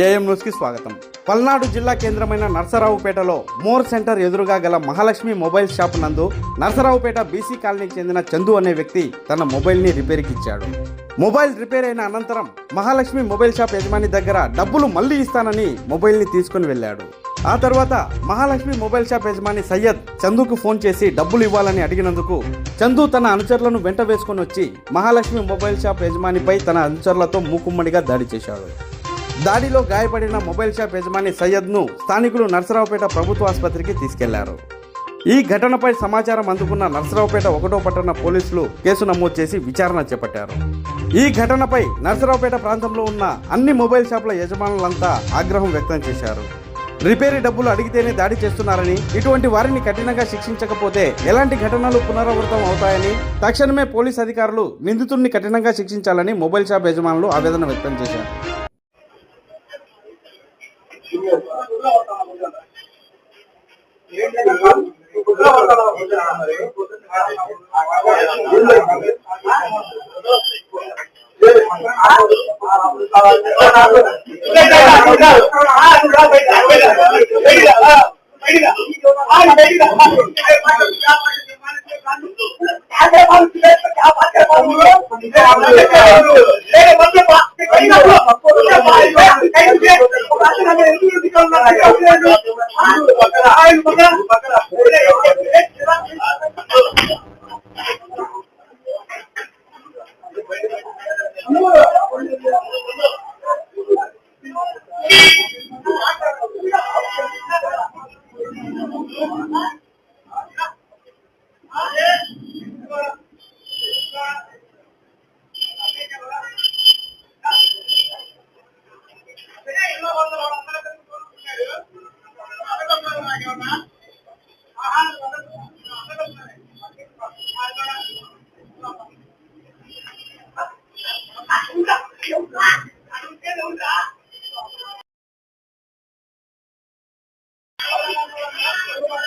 AM న్యూస్కి స్వాగతం. పల్నాడు జిల్లా కేంద్రమైన నర్సరావుపేటలో మోర్ సెంటర్ ఎదురుగా గల మహాలక్ష్మి మొబైల్ షాప్ నందు నర్సరావుపేట బీసీ కాలనీకి చెందిన చందు అనే వ్యక్తి తన మొబైల్ని రిపేర్కి ఇచ్చాడు. మొబైల్ రిపేర్ అయిన అనంతరం మహాలక్ష్మి మొబైల్ షాప్ యజమాని దగ్గర డబ్బులు మళ్ళీ ఇస్తానని మొబైల్ని తీసుకుని వెళ్ళాడు. ఆ తర్వాత మహాలక్ష్మి మొబైల్ షాప్ యజమాని సయ్యద్ చందుకు ఫోన్ చేసి డబ్బులు ఇవ్వాలని అడిగినందుకు చందు తన అనుచరులను వెంట వేసుకొని వచ్చి మహాలక్ష్మి మొబైల్ షాప్ యజమానిపై తన అనుచరులతో మూకుమ్మడిగా దాడి చేశాడు. దాడిలో గాయపడిన మొబైల్ షాప్ యజమాని సయ్యద్ను స్థానికులు నర్సరావుపేట ప్రభుత్వ ఆసుపత్రికి తీసుకెళ్ళారు. ఈ ఘటనపై సమాచారం అందుకున్న నర్సరావుపేట ఒకటో పట్టణ పోలీసులు కేసు నమోదు చేసి విచారణ చేపట్టారు. ఈ ఘటనపై నర్సరావుపేట ప్రాంతంలో ఉన్న అన్ని మొబైల్ షాపుల యజమానులంతా ఆగ్రహం వ్యక్తం చేశారు. రిపేరీ డబ్బులు అడిగితేనే దాడి చేస్తున్నారని ఇటువంటి వారిని కఠినంగా శిక్షించకపోతే ఎలాంటి ఘటనలు పునరావృతం అవుతాయని తక్షణమే పోలీస్ అధికారులు నిందితుడిని కఠినంగా శిక్షించాలని మొబైల్ షాప్ యజమానులు ఆవేదన వ్యక్తం చేశారు. क्या बात है Ayo makan, ayo. Yeah.